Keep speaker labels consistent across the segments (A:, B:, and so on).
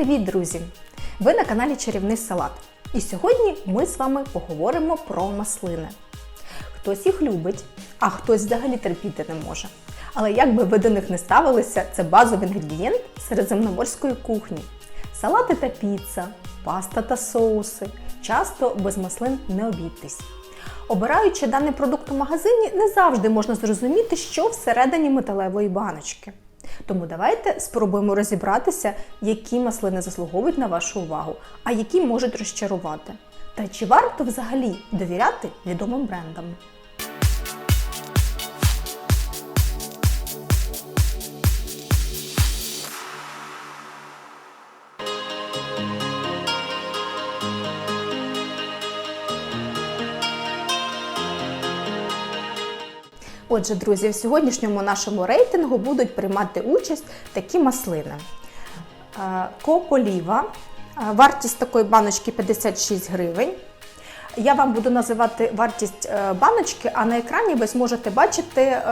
A: Привіт, друзі! Ви на каналі Чарівний Салат. І сьогодні ми з вами поговоримо про маслини. Хтось їх любить, а хтось взагалі терпіти не може. Але як би ви до них не ставилися, це базовий інгредієнт середземноморської кухні. Салати та піца, паста та соуси. Часто без маслин не обійтись. Обираючи даний продукт у магазині, не завжди можна зрозуміти, що всередині металевої баночки. Тому давайте спробуємо розібратися, які маслини заслуговують на вашу увагу, а які можуть розчарувати. Та чи варто взагалі довіряти відомим брендам? Отже, друзі, в сьогоднішньому нашому рейтингу будуть приймати участь такі маслини. Е, Кополіва. Е, Вартість такої баночки 56 гривень. Я вам буду називати вартість е, баночки, а на екрані ви зможете бачити е,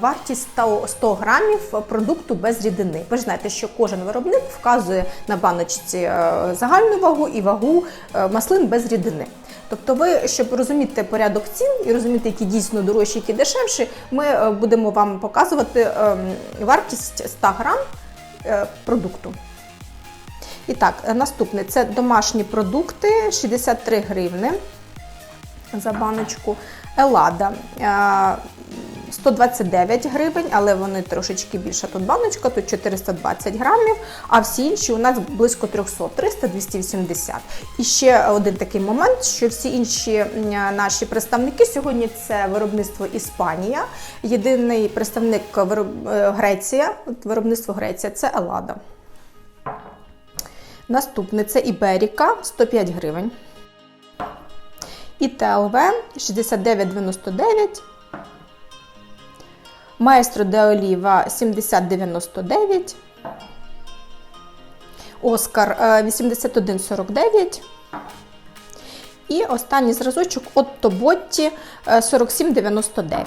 A: вартість 100 100 грамів продукту без рідини. Ви ж знаєте, що кожен виробник вказує на баночці е, загальну вагу і вагу маслин без рідини. Тобто, ви, щоб розуміти порядок цін і розуміти, які дійсно дорожчі, які дешевші, ми будемо вам показувати е, вартість 100 грам продукту. І так, наступне це домашні продукти 63 гривни за баночку. Елада е, 129 гривень, але вони трошечки більша тут баночка, тут 420 грамів, а всі інші у нас близько 300, 300, 280. І ще один такий момент, що всі інші наші представники сьогодні це виробництво Іспанія. Єдиний представник е, Греція, виробництво Греція це Елада. Наступне це Іберіка 105 гривень. І ТЛВ 69,99. Маестро де Оліва 70,99. Оскар е, 81,49. І останній зразочок Отто Ботті е, 47,99.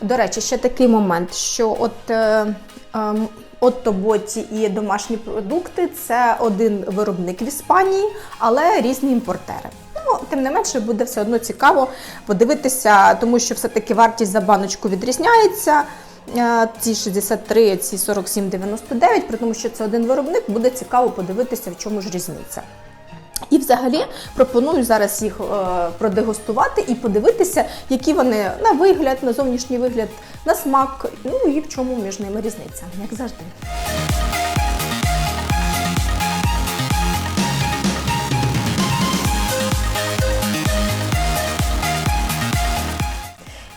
A: До речі, ще такий момент, що от е, ем, Отто Ботті і домашні продукти це один виробник в Іспанії, але різні імпортери. Ну, тим не менше, буде все одно цікаво подивитися, тому що все-таки вартість за баночку відрізняється. Е, Ці 63, ці 47,99, при тому, що це один виробник, буде цікаво подивитися, в чому ж різниця. І взагалі пропоную зараз їх е, продегустувати і подивитися, які вони на вигляд, на зовнішній вигляд, на смак, ну і в чому між ними різниця, як завжди.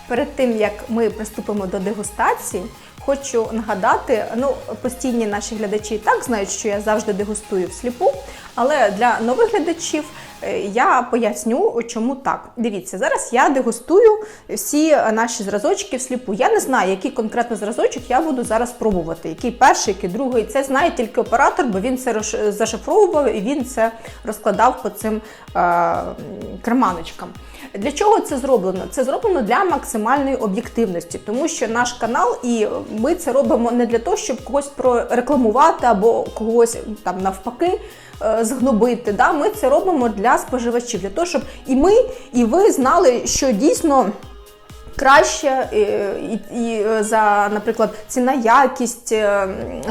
A: Перед тим як ми приступимо до дегустації, хочу нагадати: ну постійні наші глядачі і так знають, що я завжди дегустую всліпу, але для нових глядачів я поясню, чому так. Дивіться, зараз я дегустую всі наші зразочки всліпу. Я не знаю, який конкретно зразочок я буду зараз пробувати. Який перший, який другий. Це знає тільки оператор, бо він це зашифровував і він це розкладав по цим е, керманочкам. Для чого це зроблено? Це зроблено для максимальної об'єктивності, тому що наш канал, і ми це робимо не для того, щоб когось прорекламувати або когось там навпаки е, згнобити. Да? Ми це робимо для споживачів, для того, щоб і ми, і ви знали, що дійсно. Краще е, і, і е, за, наприклад, ціна якість е,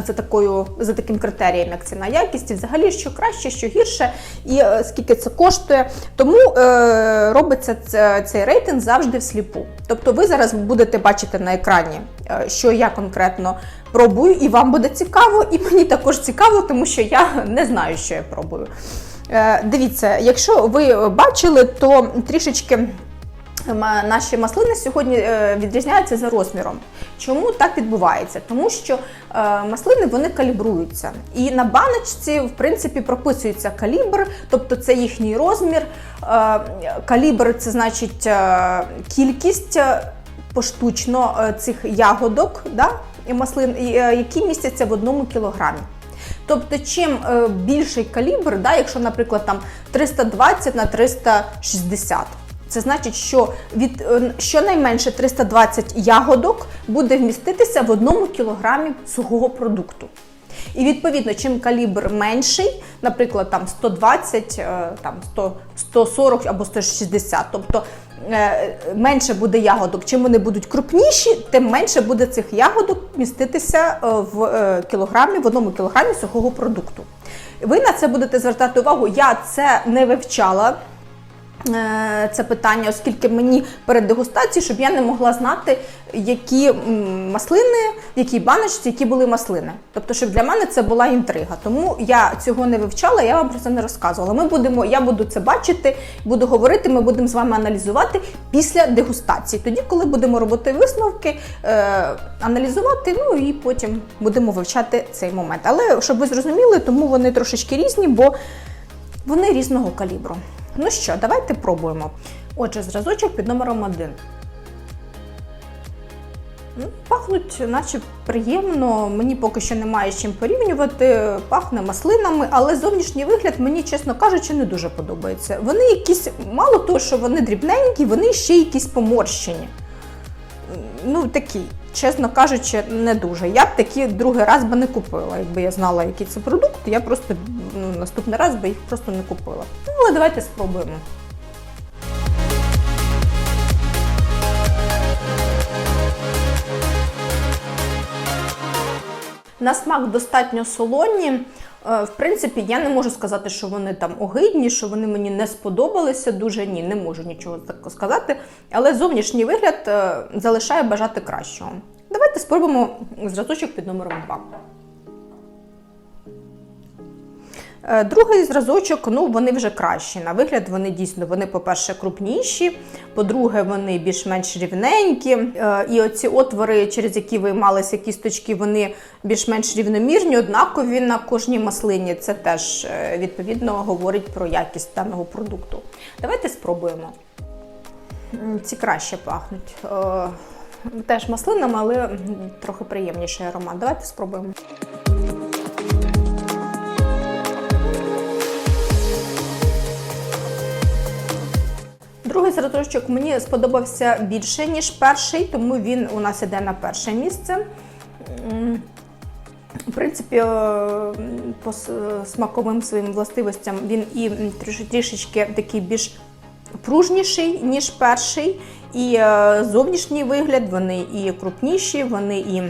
A: за такою за таким критерієм, як ціна якість, і взагалі що краще, що гірше, і скільки це коштує. Тому е, робиться це, цей рейтинг завжди всліпу. Тобто, ви зараз будете бачити на екрані, що я конкретно пробую, і вам буде цікаво, і мені також цікаво, тому що я не знаю, що я пробую. Е, дивіться, якщо ви бачили, то трішечки. Наші маслини сьогодні е, відрізняються за розміром. Чому так відбувається? Тому що е, маслини вони калібруються. І на баночці, в принципі, прописується калібр, тобто це їхній розмір. Калібр це значить кількість поштучно цих ягодок да, і маслин, які містяться в одному кілограмі. Тобто, чим е, більший калібр, да, якщо, наприклад, там 320 на 360, це значить, що від е, щонайменше 320 ягодок буде вміститися в одному кілограмі сухого продукту. І відповідно, чим калібр менший, наприклад, там 120, е, там 100, 140 або 160, тобто менше буде ягодок. Чим вони будуть крупніші, тим менше буде цих ягодок міститися е, в е, кілограмі, в одному кілограмі сухого продукту. Ви на це будете звертати увагу. Я це не вивчала. Е, Це питання, оскільки мені перед дегустацією, щоб я не могла знати, які маслини, в якій баночці, які були маслини. Тобто, щоб для мене це була інтрига. Тому я цього не вивчала, я вам про це не розказувала. Ми будемо, я буду це бачити, буду говорити. Ми будемо з вами аналізувати після дегустації. Тоді, коли будемо робити висновки, е, аналізувати, ну і потім будемо вивчати цей момент. Але щоб ви зрозуміли, тому вони трошечки різні, бо вони різного калібру. Ну що, давайте пробуємо. Отже, зразочок під номером 1. Пахнуть, наче приємно. Мені поки що немає з чим порівнювати. Пахне маслинами, але зовнішній вигляд мені, чесно кажучи, не дуже подобається. Вони якісь, мало того, що вони дрібненькі, вони ще якісь поморщені. Ну, такі, чесно кажучи, не дуже. Я б такі другий раз би не купила. Якби я знала, який це продукт, я просто ну, наступний раз би їх просто не купила. Ну, але давайте спробуємо. На смак достатньо солоні. Е, В принципі, я не можу сказати, що вони там огидні, що вони мені не сподобалися дуже. Ні, не можу нічого так сказати. Але зовнішній вигляд е, залишає бажати кращого. Давайте спробуємо зразочок під номером 2. Другий зразочок, ну вони вже кращі. На вигляд вони дійсно, вони, по-перше, крупніші, по-друге, вони більш-менш рівненькі. Е, І оці отвори, через які виймалися кісточки, вони більш-менш рівномірні, однакові на кожній маслині. Це теж е, відповідно говорить про якість даного продукту. Давайте спробуємо. Ці краще пахнуть. Е, Теж маслинами, але трохи приємніший аромат. Давайте спробуємо. Другий зразочок мені сподобався більше, ніж перший, тому він у нас іде на перше місце. В принципі, е, по смаковим своїм властивостям він і тріш- трішечки такий більш пружніший, ніж перший. І е, зовнішній вигляд, вони і крупніші, вони і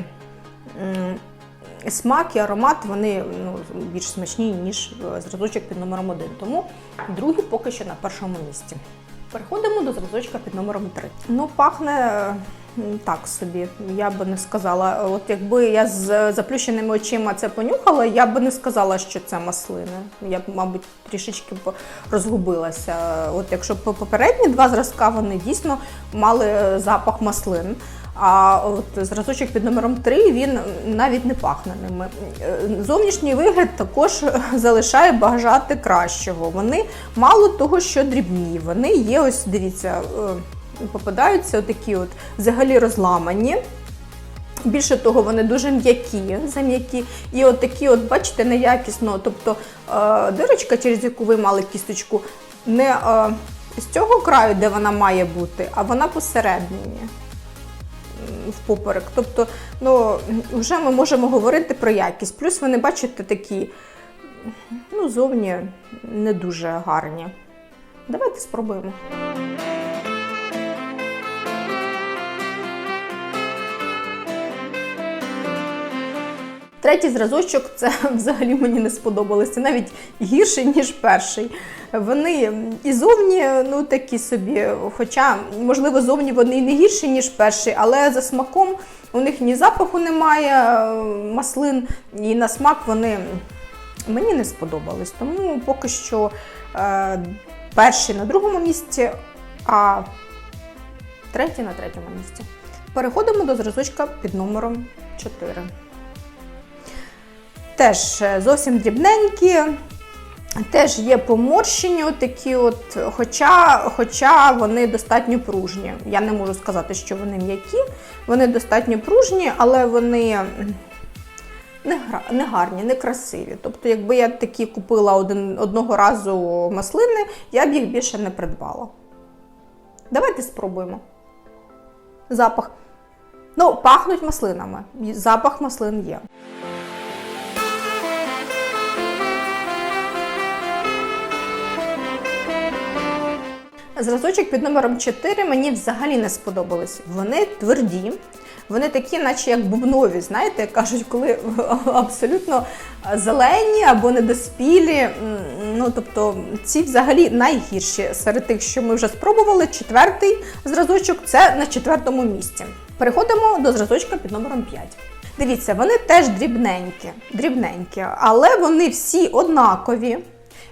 A: смак, і аромат, вони ну, більш смачні, ніж е, зразочок під номером 1. Тому другий поки що на першому місці. Переходимо до зразочка під номером 3. Ну, пахне так собі, я би не сказала. От якби я з заплющеними очима це понюхала, я би не сказала, що це маслини. Я б, мабуть, трішечки б розгубилася. От якщо по- попередні два зразка вони дійсно мали е, запах маслин. А от зразочок під номером 3 він навіть не пахне ними. Е, Зовнішній вигляд також залишає бажати кращого. Вони мало того, що дрібні, вони є ось, дивіться, е, попадаються такі от взагалі розламані. Більше того, вони дуже м'які, зам'які. І от такі, от, бачите, неякісно. Тобто е, дирочка, через яку ви мали кісточку, не з цього краю, де вона має бути, а вона посередині впоперек. Тобто, ну, вже ми можемо говорити про якість. Плюс вони, бачите, такі, ну, зовні не дуже гарні. Давайте спробуємо. Третій зразочок це взагалі мені не сподобалося, навіть гірший, ніж перший. Вони і зовні ну такі собі, хоча, можливо, зовні вони і не гірші, ніж перший, але за смаком у них ні запаху немає е, маслин, і на смак вони мені не сподобались. Тому поки що е, перший на другому місці, а третій на третьому місці. Переходимо до зразочка під номером 4. Теж е, зовсім дрібненькі, теж є поморщені, такі от, хоча, хоча вони достатньо пружні. Я не можу сказати, що вони м'які, вони достатньо пружні, але вони не, гра- не гарні, не красиві. Тобто, якби я такі купила один, одного разу маслини, я б їх більше не придбала. Давайте спробуємо. Запах. Ну, пахнуть маслинами. Запах маслин є. Зразочок під номером 4 мені взагалі не сподобались. Вони тверді, вони такі, наче як бубнові, знаєте, кажуть, коли абсолютно зелені або недоспілі. Ну, тобто, ці взагалі найгірші серед тих, що ми вже спробували. Четвертий зразочок це на четвертому місці. Переходимо до зразочка під номером 5. Дивіться, вони теж дрібненькі, дрібненькі, але вони всі однакові.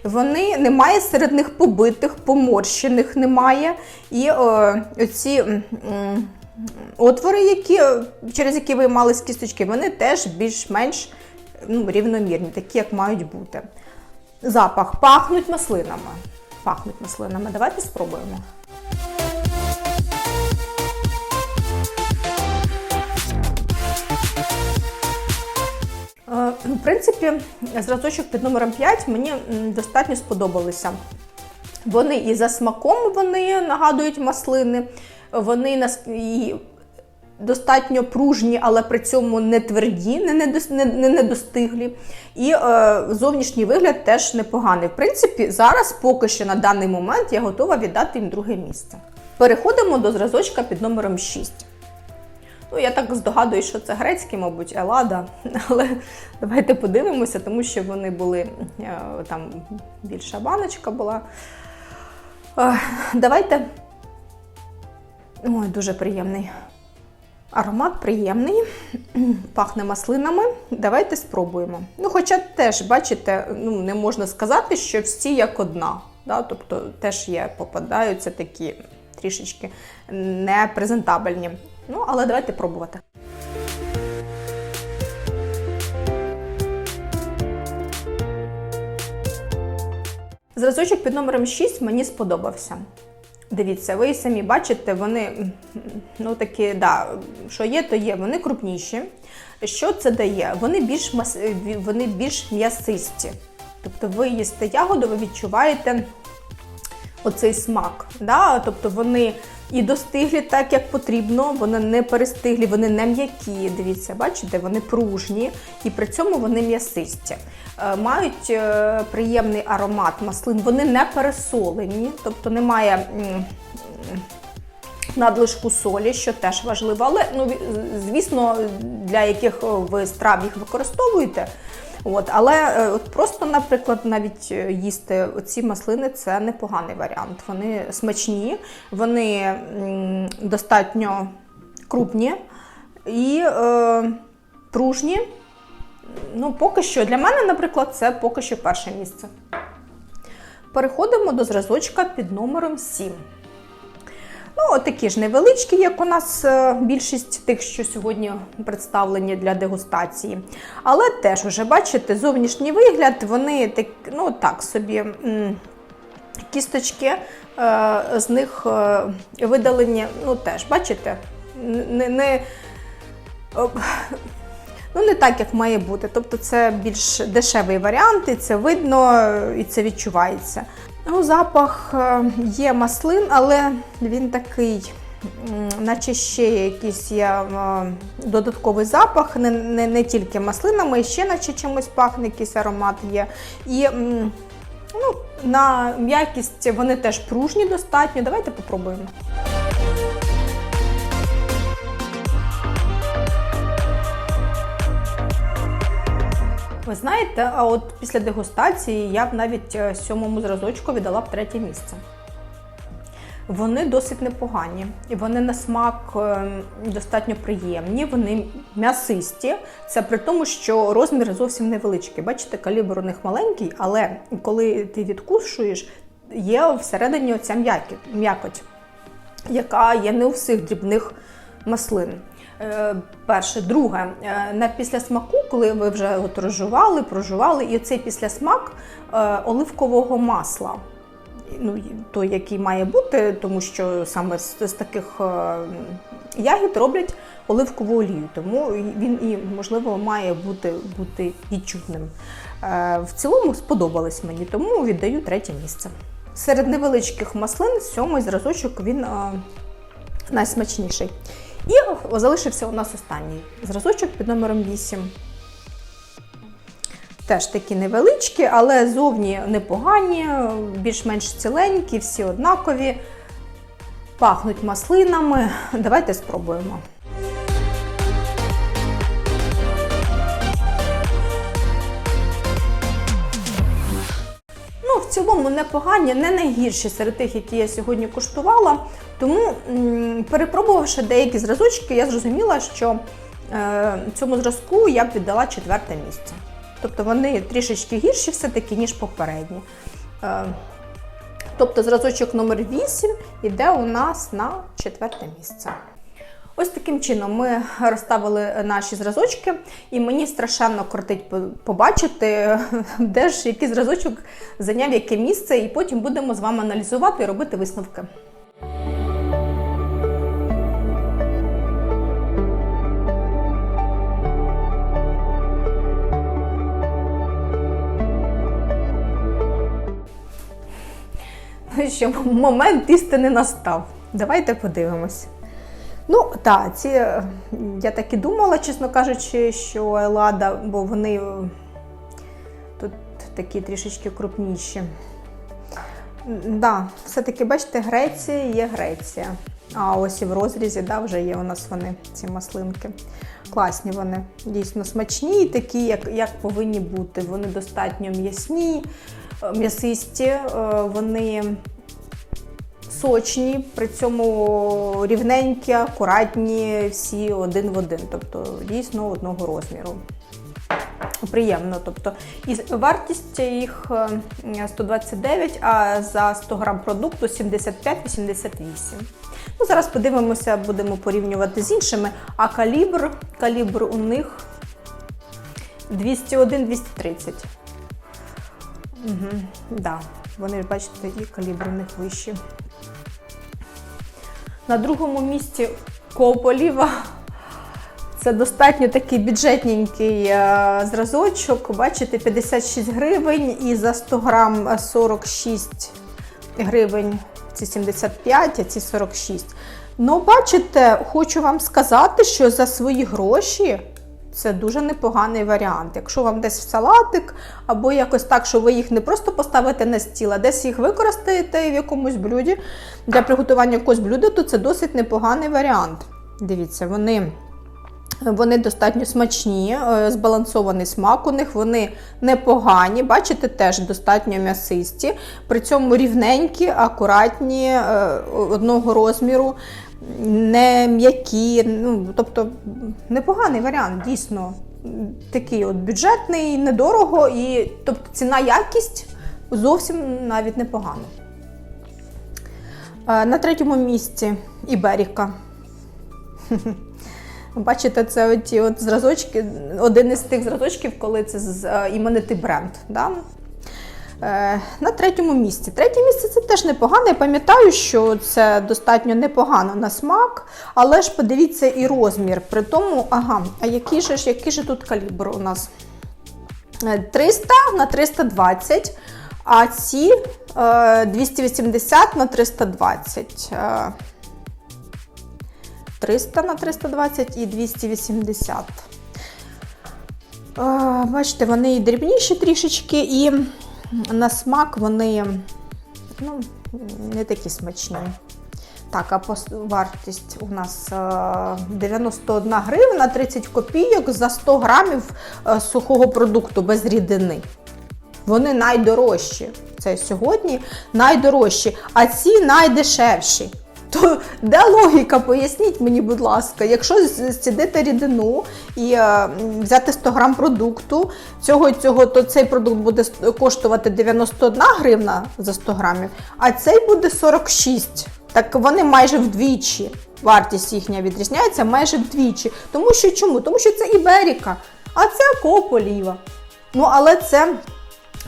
A: Вони немає серед них побитих, поморщених немає. І е, оці отвори, які, е, через які виймались кісточки, вони теж більш-менш ну, рівномірні, такі, як мають бути. Запах пахнуть маслинами. Пахнуть маслинами. Давайте спробуємо. В принципі, зразочок під номером 5 мені достатньо сподобалися. Вони і за смаком вони нагадують маслини, вони і достатньо пружні, але при цьому не тверді, не недостиглі. І е, зовнішній вигляд теж непоганий. В принципі, зараз поки що на даний момент я готова віддати їм друге місце. Переходимо до зразочка під номером 6. Ну, я так здогадуюсь, що це грецький, мабуть, Елада, але давайте подивимося, тому що вони були е, там більша баночка була. Е, Давайте. Ой, дуже приємний. Аромат приємний, пахне маслинами. Давайте спробуємо. Ну, хоча теж, бачите, ну, не можна сказати, що всі як одна. Да? Тобто теж є, попадаються такі трішечки непрезентабельні. Ну, але давайте пробувати. Зразочок під номером 6 мені сподобався. Дивіться, ви самі бачите, вони ну такі, да, що є, то є. Вони крупніші. Що це дає? Вони більш вони більш м'ясисті. Тобто ви їсте ягоду, ви відчуваєте оцей смак. Да? Тобто вони і достиглі так, як потрібно, вони не перестиглі, вони не м'які. Дивіться, бачите, вони пружні і при цьому вони м'ясисті. Е, Мають е, приємний аромат маслин, вони не пересолені, тобто немає. Надлишку солі, що теж важливо, але ну звісно, для яких ви страв їх використовуєте. От, але е, от просто, наприклад, навіть е, їсти ці маслини це непоганий варіант. Вони смачні, вони достатньо крупні і е, пружні. Ну, поки що для мене, наприклад, це поки що перше місце. Переходимо до зразочка під номером 7. Ну, такі ж невеличкі, як у нас е, більшість тих, що сьогодні представлені для дегустації. Але теж вже бачите, зовнішній вигляд, вони так, ну, так собі. Кісточки е, з них е, видалені, ну теж, бачите, не, не, ну, не так, як має бути. Тобто це більш дешевий варіант, і це видно, і це відчувається. Ну, запах е, є маслин, але він такий, наче ще якийсь є, е, додатковий запах, не, не, не тільки маслинами, ще наче чимось пахне, якийсь аромат є. І ну, на м'якість вони теж пружні достатньо. Давайте попробуємо. Знаєте, а от після дегустації я б навіть е, сьомому зразочку віддала б третє місце. Вони досить непогані, і вони на смак е, достатньо приємні, вони м'ясисті. Це при тому, що розмір зовсім невеличкий. Бачите, калібр у них маленький, але коли ти відкушуєш, є всередині оця м'якоть, яка є не у всіх дрібних маслин. Е, Перше, друге, е, на післясмаку, коли ви вже от розжували, прожували, і цей післясмак е, оливкового масла. Ну, той, який має бути, тому що саме з, з таких е, ягід роблять оливкову олію, тому він і, можливо, має бути, бути відчутним. Е, В цілому сподобались мені, тому віддаю третє місце. Серед невеличких маслин сьомий зразочок він е, найсмачніший. І залишився у нас останній зразочок під номером 8. Теж такі невеличкі, але зовні непогані, більш-менш ціленькі, всі однакові, пахнуть маслинами. Давайте спробуємо. Цілому непогані, не найгірші серед тих, які я сьогодні куштувала. Тому, перепробувавши деякі зразочки, я зрозуміла, що е, цьому зразку я б віддала четверте місце. Тобто вони трішечки гірші все-таки, ніж попередні. Е, тобто зразочок номер 8 йде у нас на четверте місце. Ось таким чином ми розставили наші зразочки, і мені страшенно кортить побачити, де ж який зразочок зайняв яке місце, і потім будемо з вами аналізувати і робити висновки. Ну що, момент істини настав. Давайте подивимось. Ну, так, ці, е, я так і думала, чесно кажучи, що Елада, бо вони е, тут такі трішечки крупніші. Да, все-таки, бачите, Греція є Греція. А ось і в розрізі да, вже є у нас вони, ці маслинки. Класні вони, дійсно смачні такі, як, як повинні бути. Вони достатньо м'ясні, е, м'ясисті, вони сочні, при цьому рівненькі, акуратні, всі один в один, тобто дійсно одного розміру. Приємно, тобто і вартість їх е, 129, а за 100 грам продукту 75-88. Ну, зараз подивимося, будемо порівнювати з іншими. А калібр, калібр у них 201-230. Угу, да, вони, бачите, і калібр у них вищі. На другому місці Кополіва. Це достатньо такий бюджетненький е, зразочок. Бачите, 56 гривень і за 100 грам 46 гривень. Ці 75, а ці 46. Ну, бачите, хочу вам сказати, що за свої гроші це дуже непоганий варіант. Якщо вам десь в салатик, або якось так, що ви їх не просто поставите на стіл, а десь їх використаєте в якомусь блюді для приготування якогось блюда, то це досить непоганий варіант. Дивіться, вони. Вони достатньо смачні, е, збалансований смак у них, вони непогані, бачите, теж достатньо м'ясисті, при цьому рівненькі, акуратні, е, одного розміру, не м'які. Ну, тобто непоганий варіант, дійсно. Такий от бюджетний, недорого, і тобто ціна якість зовсім навіть непогана. Е, На третьому місці Іберіка. Бачите, це оті от зразочки, один із тих зразочків, коли це з е, іменитий бренд. Да? Е, на третьому місці. Третє місце це теж непогано. Я пам'ятаю, що це достатньо непогано на смак, але ж подивіться і розмір. При тому, ага, а який же ж, який же тут калібр у нас? Е, 300 на 320, а ці е, 280 на 320. Е, 300 на 320 і 280. Е, Бачите, вони і дрібніші трішечки, і на смак вони ну, не такі смачні. Так, а вартість у нас е, 91 гривна 30 копійок за 100 грамів е, сухого продукту без рідини. Вони найдорожчі. Це сьогодні найдорожчі, а ці найдешевші. То де логіка? Поясніть мені, будь ласка, якщо з- рідину і е, взяти 100 грам продукту, цього цього, то цей продукт буде коштувати 91 гривна за 100 грамів, а цей буде 46. Так вони майже вдвічі. Вартість їхня відрізняється майже вдвічі. Тому що чому? Тому що це Іберіка, а це Кополіва. Ну, але це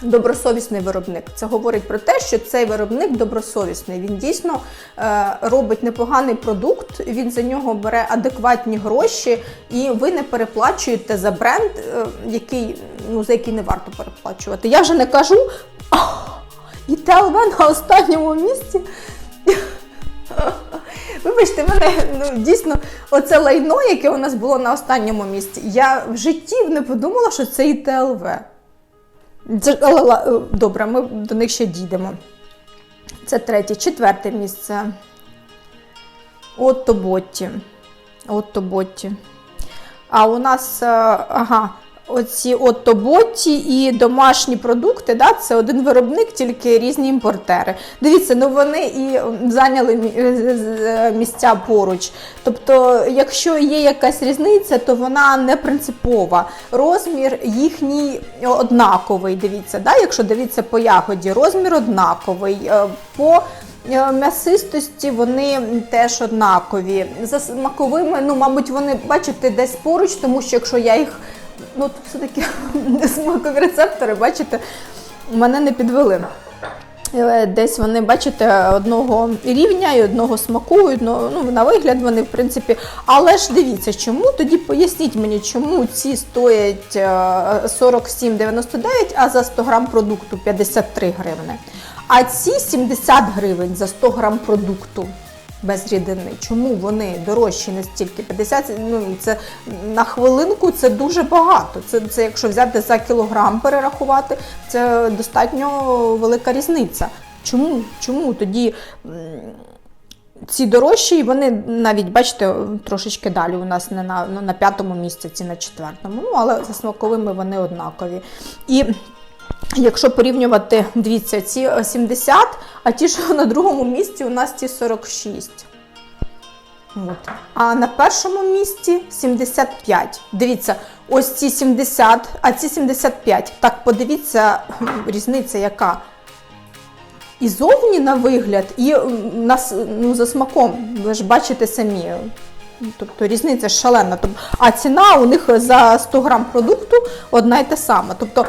A: добросовісний виробник. Це говорить про те, що цей виробник добросовісний. Він дійсно е, робить непоганий продукт, він за нього бере адекватні гроші, і ви не переплачуєте за бренд, е, який, ну, за який не варто переплачувати. Я вже не кажу. І ТЛВ на останньому місці. Вибачте, мене ну, дійсно оце лайно, яке у нас було на останньому місці. Я в житті не подумала, що це і ТЛВ. Добре, ми до них ще дійдемо. Це третє, четверте місце. Отто Ботті. Отто Ботті. А у нас, е, ага, оці Отто Ботті і домашні продукти, да, це один виробник, тільки різні імпортери. Дивіться, ну вони і зайняли місця поруч. Тобто, якщо є якась різниця, то вона не принципова. Розмір їхній однаковий. Дивіться, да? якщо дивіться по ягоді, розмір однаковий. Е, По е, м'ясистості вони теж однакові. За смаковими, ну, мабуть, вони бачите десь поруч, тому що якщо я їх. Ну, все-таки смакові рецептори, бачите, мене не підвели. Е, Десь вони, бачите, одного рівня і одного смаку, і ну, на вигляд вони, в принципі. Але ж дивіться, чому? Тоді поясніть мені, чому ці стоять е, 47,99, а за 100 грам продукту 53 гривни. А ці 70 гривень за 100 грам продукту без рідини. Чому вони дорожчі настільки? 50, ну це на хвилинку це дуже багато. Це, це якщо взяти за кілограм перерахувати, це достатньо велика різниця. Чому? Чому тоді? Ці дорожчі, вони навіть, бачите, трошечки далі у нас не на, ну, на п'ятому місці, ці на четвертому. Ну, але за смаковими вони однакові. І Якщо порівнювати, дивіться, ці е, 70, а ті, що на другому місці, у нас ті 46. От. А на першому місці 75. Дивіться, ось ці 70, а ці 75. Так, подивіться, різниця яка. І зовні на вигляд, і на, ну, за смаком. Ви ж бачите самі. Тобто різниця шалена. А ціна у них за 100 грам продукту одна й та сама. Тобто,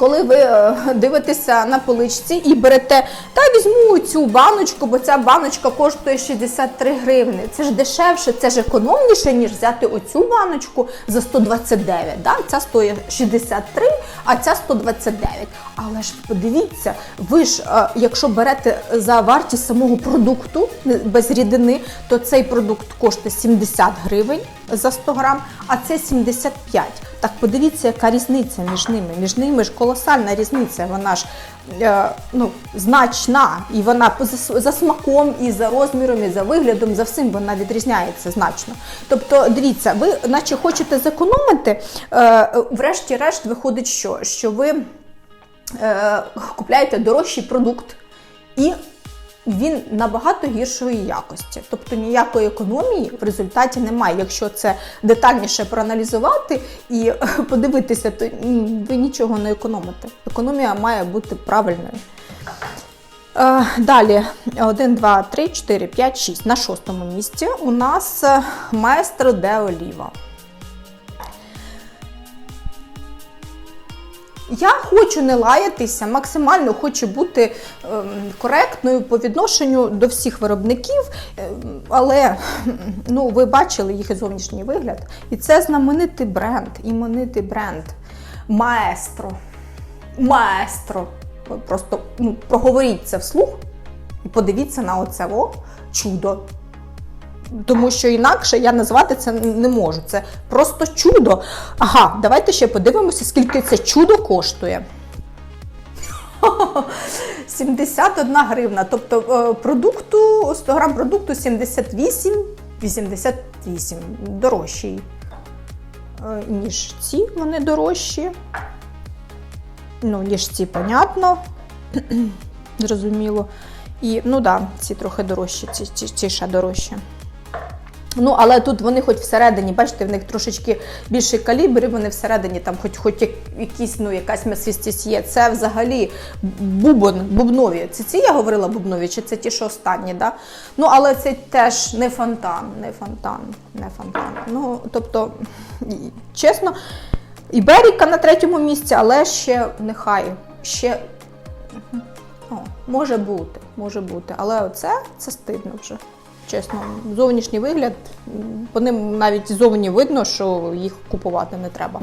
A: коли ви е, дивитеся на поличці і берете, та візьму цю баночку, бо ця баночка коштує 63 гривни. Це ж дешевше, це ж економніше, ніж взяти оцю баночку за 129. Да? Ця стоїть 63, а ця 129. Але ж подивіться, ви ж, е, якщо берете за вартість самого продукту без рідини, то цей продукт коштує 70 гривень за 100 грам, а це 75. Так подивіться, яка різниця між ними. Між ними ж колосальна різниця. Вона ж е, ну, значна, і вона за, за смаком, і за розміром, і за виглядом, за всім вона відрізняється значно. Тобто, дивіться, ви наче хочете зекономити, е, врешті-решт виходить, що, що ви е, купляєте дорожчий продукт і він набагато гіршої якості. Тобто ніякої економії в результаті немає. Якщо це детальніше проаналізувати і е, подивитися, то ви нічого не економите. Економія має бути правильною. Е, Далі 1, 2, 3, 4, 5, 6. На шостому місці у нас е, маестро де Оліва. Я хочу не лаятися, максимально хочу бути ем, коректною по відношенню до всіх виробників, ем, але ну, ви бачили їх зовнішній вигляд. І це знаменитий бренд, іменитий бренд Маестро. Маестро. Просто ну, проговоріть це вслух і подивіться на оце о, чудо. Тому що інакше я назвати це не можу. Це просто чудо. Ага, давайте ще подивимося, скільки це чудо коштує. 71 гривна. Тобто е, продукту, 100 грам продукту 78, 88. Дорожчий, е, ніж ці, вони дорожчі. Ну, ніж ці, понятно. Зрозуміло. І, ну так, да, ці трохи дорожчі, ці, ці, ці ще дорожчі. Ну, але тут вони хоч всередині, бачите, в них трошечки більший калібр, вони всередині там хоч, хоч якісь, ну, якась м'ясистість є. Це взагалі бубон, бубнові. Це ці я говорила бубнові, чи це ті, що останні, да? Ну, але це теж не фонтан, не фонтан, не фонтан. Ну, тобто, чесно, Іберіка на третьому місці, але ще нехай, ще о, може бути, може бути. Але оце це стидно вже. Чесно, зовнішній вигляд, по ним навіть зовні видно, що їх купувати не треба.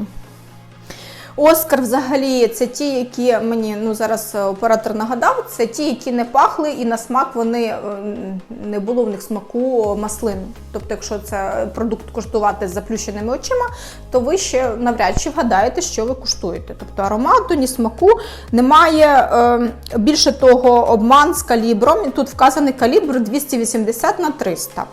A: Оскар взагалі це ті, які мені ну зараз е, оператор нагадав, це ті, які не пахли, і на смак вони е, не було в них смаку маслин. Тобто, якщо це продукт куштувати з заплющеними очима, то ви ще навряд чи вгадаєте, що ви куштуєте. Тобто аромату, ні смаку немає. Е, Більше того, обман з калібром. Тут вказаний калібр 280 на 300.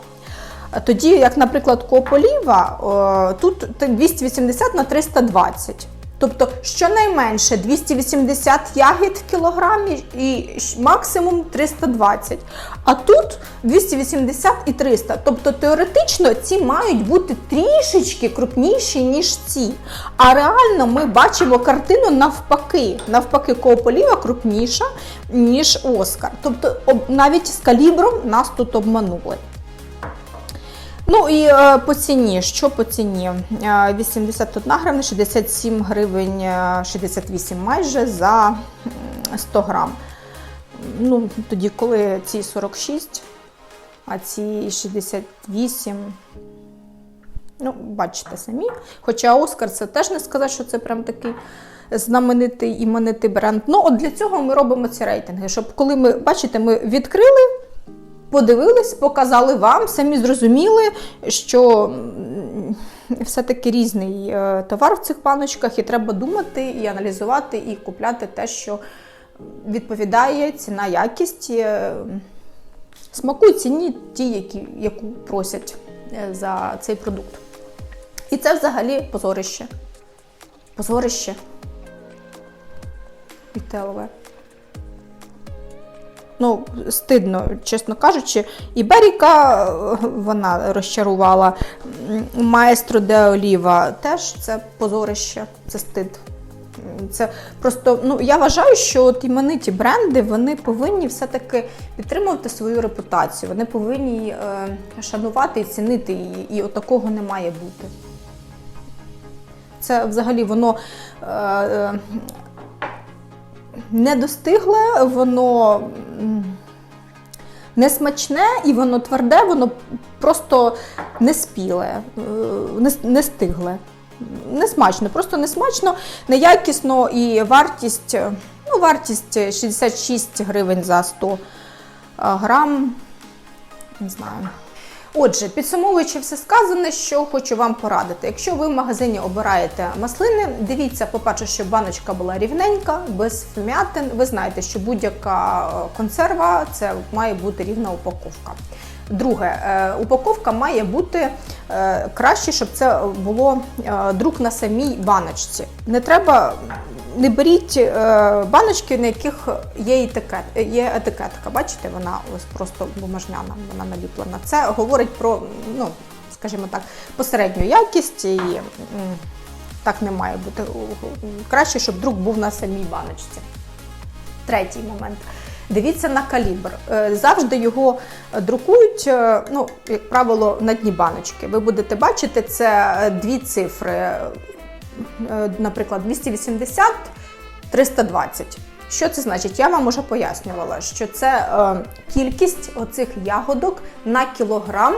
A: Тоді, як, наприклад, кополіва, тут 280 на 320. Тобто, щонайменше 280 ягід в кілограмі і максимум 320. А тут 280 і 300. Тобто, теоретично ці мають бути трішечки крупніші, ніж ці. А реально ми бачимо картину навпаки. Навпаки, кополіва крупніша, ніж Оскар. Тобто, об- навіть з калібром нас тут обманули. Ну і е, по ціні, що по ціні? Е, 81 гривня, 67 гривень, е, 68 майже за 100 грам. Ну, тоді, коли ці 46, а ці 68. Ну, бачите самі. Хоча Оскар це теж не сказати, що це прям такий знаменитий іменитий бренд. Ну, от для цього ми робимо ці рейтинги. Щоб коли ми, бачите, ми відкрили, подивились, показали вам, самі зрозуміли, що все-таки різний е, товар в цих баночках, і треба думати і аналізувати, і купляти те, що відповідає ціна, якість, е, смаку і ціні ті, які, яку просять е, за цей продукт. І це взагалі позорище. Позорище. Вітелове. Ну, стидно, чесно кажучи. І Беріка вона розчарувала. Маестро де Оліва теж це позорище, це стид. Це просто, ну я вважаю, що от імениті бренди вони повинні все-таки підтримувати свою репутацію. Вони повинні е, шанувати і цінити її. І от не має бути. Це взагалі воно е, е, не достигле, воно м, не смачне і воно тверде, воно просто не спіле, е, не, не стигле. Не смачно, просто не смачно, неякісно і вартість, е, ну, вартість 66 гривень за 100 грам. Не знаю. Отже, підсумовуючи все сказане, що хочу вам порадити. Якщо ви в магазині обираєте маслини, дивіться, по-перше, щоб баночка була рівненька, без вмятин. Ви знаєте, що будь-яка е, консерва це має бути рівна упаковка. Друге, е, упаковка має бути е, краще, щоб це було е, друк на самій баночці. Не треба, не беріть баночки, на яких є етикет, є етикетка. Бачите, вона ось просто бумажняна, вона наліплена. Це говорить про, ну, скажімо так, посередню якість і так не має бути. Краще, щоб друк був на самій баночці. Третій момент. Дивіться на калібр. Е, Завжди його друкують, е, ну, як правило, на дні баночки. Ви будете бачити, це е, дві цифри. Е, Наприклад, 280, 320. Що це значить? Я вам уже пояснювала, що це е, кількість оцих ягодок на кілограм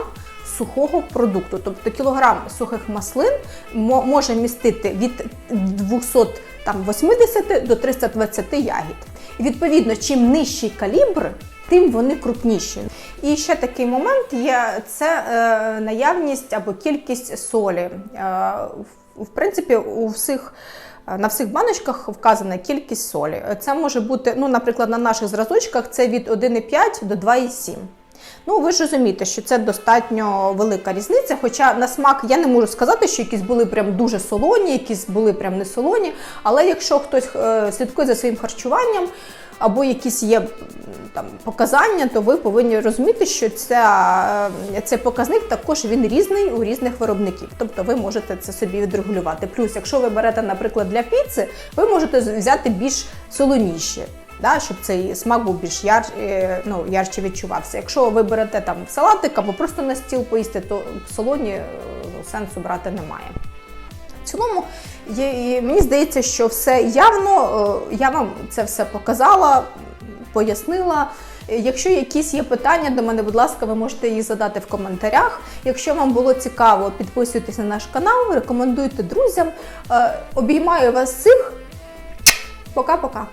A: сухого продукту. Тобто кілограм сухих маслин може містити від 280 до 320 ягід. І відповідно, чим нижчий калібр, тим вони крупніші. І ще такий момент є: це е, наявність або кількість солі. Е, в- в принципі, у всіх. е, На всіх баночках вказана кількість солі. Це може бути, ну, наприклад, на наших зразочках це від 1,5 до 2,7. Ну, ви ж розумієте, що це достатньо велика різниця. Хоча на смак я не можу сказати, що якісь були прям дуже солоні, якісь були прям не солоні. Але якщо хтось е, слідкує за своїм харчуванням або якісь є там показання, то ви повинні розуміти, що ця, е, цей показник також він різний у різних виробників. Тобто ви можете це собі відрегулювати. Плюс, якщо ви берете, наприклад, для піци, ви можете взяти більш солоніші да, щоб цей смак був більш яр, е, ну, ярче відчувався. Якщо ви берете там салатик або просто на стіл поїсти, то в солоні е, сенсу брати немає. В цілому, мені здається, що все явно, е, я вам це все показала, пояснила. Якщо якісь є питання до мене, будь ласка, ви можете їх задати в коментарях. Якщо вам було цікаво, підписуйтесь на наш канал, рекомендуйте друзям. Обіймаю вас всіх. Пока-пока.